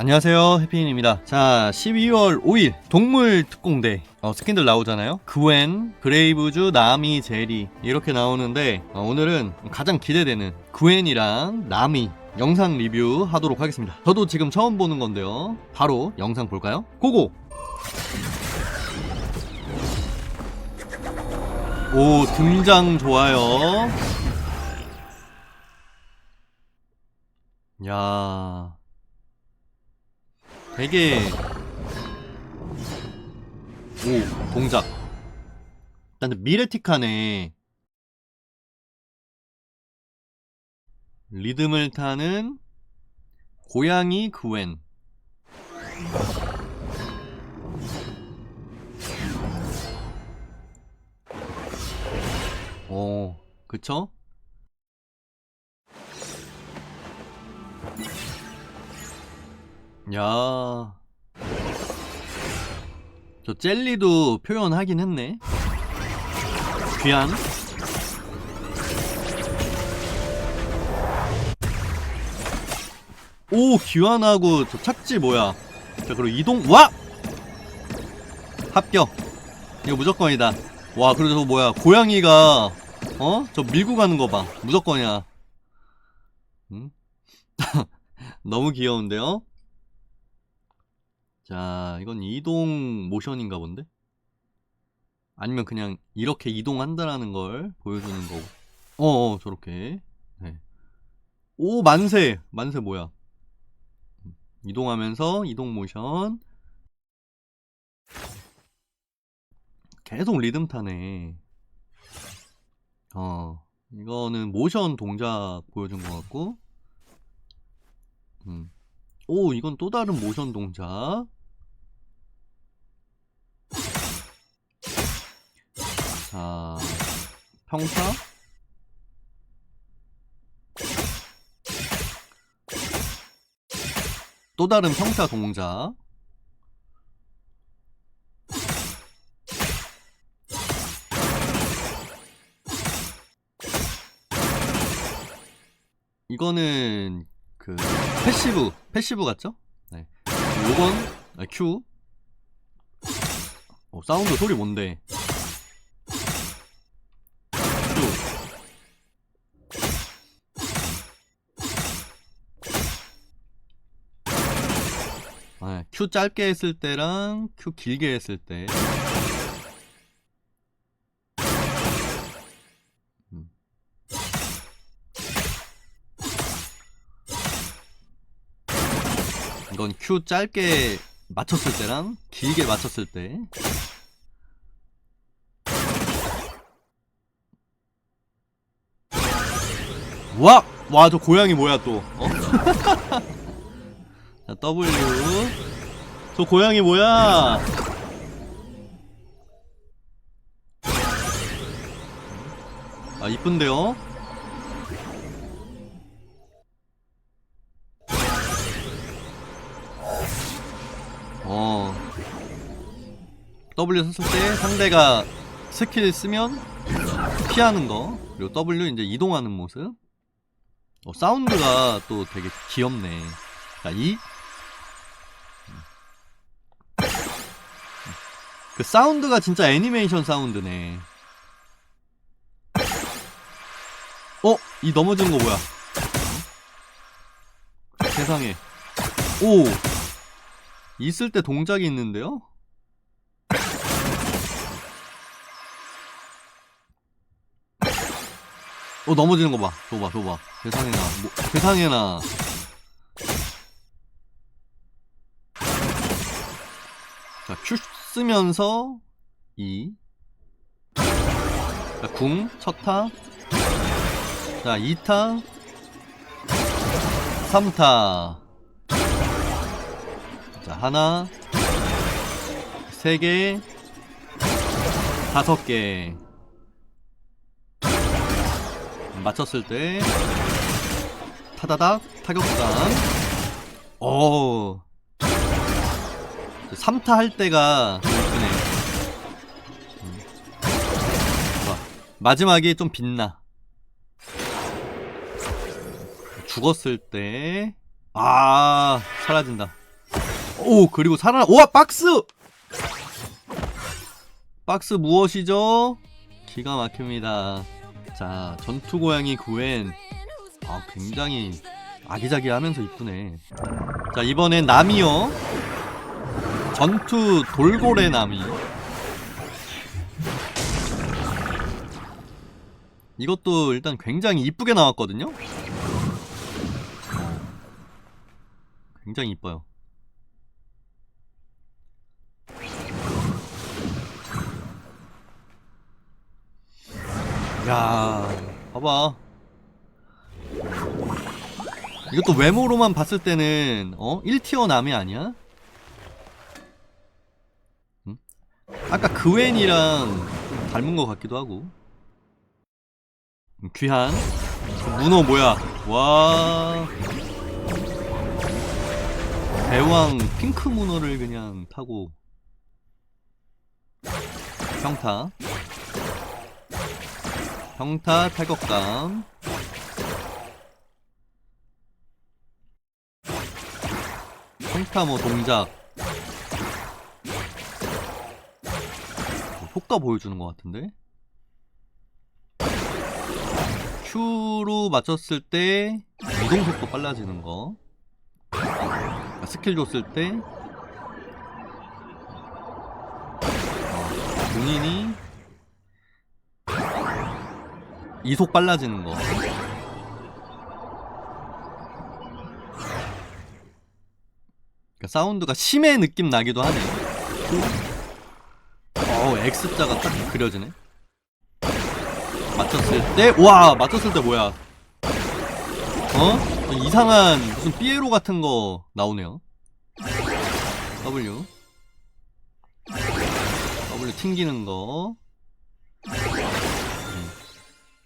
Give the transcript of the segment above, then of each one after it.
안녕하세요 해피인입니다. 자 12월 5일 동물 특공대. 어, 스킨들 나오잖아요. 그웬, 브레이브주, 나미, 제리. 이렇게 나오는데 어, 오늘은 가장 기대되는 그웬이랑 나미 영상 리뷰 하도록 하겠습니다. 저도 지금 처음 보는 건데요. 바로 영상 볼까요? 고고! 오 등장 좋아요. 야 되게 오 동작. 일단 미레틱하네. 리듬을 타는 고양이 그웬. 오 그쵸? 야. 저 젤리도 표현하긴 했네. 귀한. 오, 귀환하고 저 착지 뭐야. 자, 그리고 이동, 와! 합격. 이거 무조건이다. 와, 그리고 저 뭐야. 고양이가, 어? 저 밀고 가는 거 봐. 무조건이야. 응? 너무 귀여운데요? 자, 이건 이동 모션인가 본데? 아니면 그냥 이렇게 이동한다라는 걸 보여주는 거고. 어, 어 저렇게. 네. 오, 만세! 만세 뭐야? 이동하면서 이동 모션. 계속 리듬 타네. 어, 이거는 모션 동작 보여준 것 같고. 음. 오, 이건 또 다른 모션 동작. 자, 평타. 또 다른 평타 동작. 이거는 그 패시브 패시브 같죠? 네. 요건 아, Q. 어, 사운드 소리 뭔데? Q 짧게 했을 때랑 Q 길게 했을 때. 음. 이건 Q 짧게 맞췄을 때랑 길게 맞췄을 때. 와! 와, 저 고양이 뭐야 또? 어? 자, W. 저 고양이 뭐야? 아, 이쁜데요? 어. W 썼을 때 상대가 스킬 쓰면 피하는 거. 그리고 W 이제 이동하는 모습. 어, 사운드가 또 되게 귀엽네. 자, 이. 그 사운드가 진짜 애니메이션 사운드네. 어? 이 넘어지는 거 뭐야? 어? 세상에. 오! 있을 때 동작이 있는데요? 어 넘어지는 거 봐. 저거 봐, 저거 봐. 세상에나, 뭐, 세상에나. 자, Q 쓰면서 이. 자, 궁, 첫 타. 자, 2타. 3타. 자, 하나. 세 개. 다섯 개. 맞췄을 때 타다닥 타격감 오 3타 할 때가 이쁘네 음. 좋아. 마지막에 좀 빛나. 죽었을 때. 아 사라진다. 오 그리고 살아나 우와 박스! 박스 무엇이죠? 기가 막힙니다. 자 전투 고양이 구엔. 아 굉장히 아기자기하면서 이쁘네. 자 이번엔 나미요 전투 돌고래 나미 이것도 일단 굉장히 이쁘게 나왔거든요 굉장히 이뻐요 야, 봐봐. 이것도 외모로만 봤을 때는 어? 1티어 남이 아니야? 아까 그웬이랑 좀 닮은 것 같기도 하고. 음, 귀한. 그 문어 뭐야? 와. 대왕 핑크 문어를 그냥 타고. 평타. 평타 탈곡감 평타 뭐 동작 뭐 효과 보여주는 것 같은데 Q로 맞췄을 때 이동 속도 빨라지는 거 아, 스킬 줬을 때 어, 본인이 이속 빨라지는 거. 그러니까 사운드가 심해 느낌 나기도 하네. 어, X자가 딱 그려지네. 맞췄을 때, 와, 맞췄을 때 뭐야? 어? 이상한 무슨 삐에로 같은 거 나오네요. W. W 튕기는 거.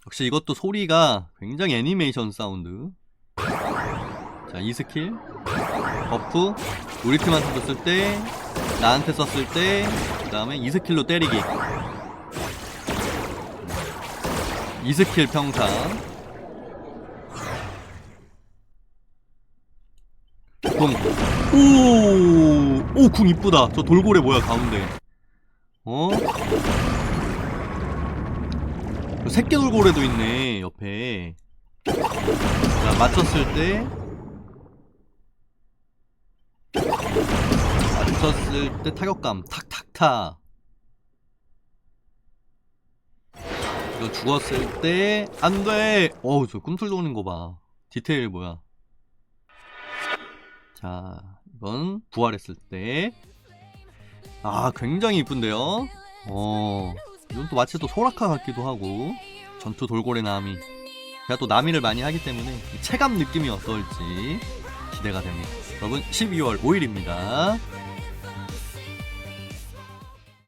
역시 이것도 소리가 굉장히 애니메이션 사운드 자 이 스킬 버프 우리 팀한테 줬을 때 나한테 썼을 때그 다음에 이 스킬로 때리기. 이 스킬 평타. 궁오오 궁 이쁘다. 저 돌고래 뭐야 가운데. 어? 그 새끼 돌고래도 있네 옆에. 자 맞췄을 때. 맞췄을 때 타격감. 탁 탁타 이거 죽었을 때 안돼. 어우 저 꿈틀 도는 거봐. 디테일 뭐야? 자 이건 부활했을 때 아 굉장히 이쁜데요? 어 이건 또 마치 또 소라카 같기도 하고 전투 돌고래 나미 제가 또 나미를 많이 하기 때문에 이 체감 느낌이 어떨지 기대가 됩니다. 여러분 12월 5일입니다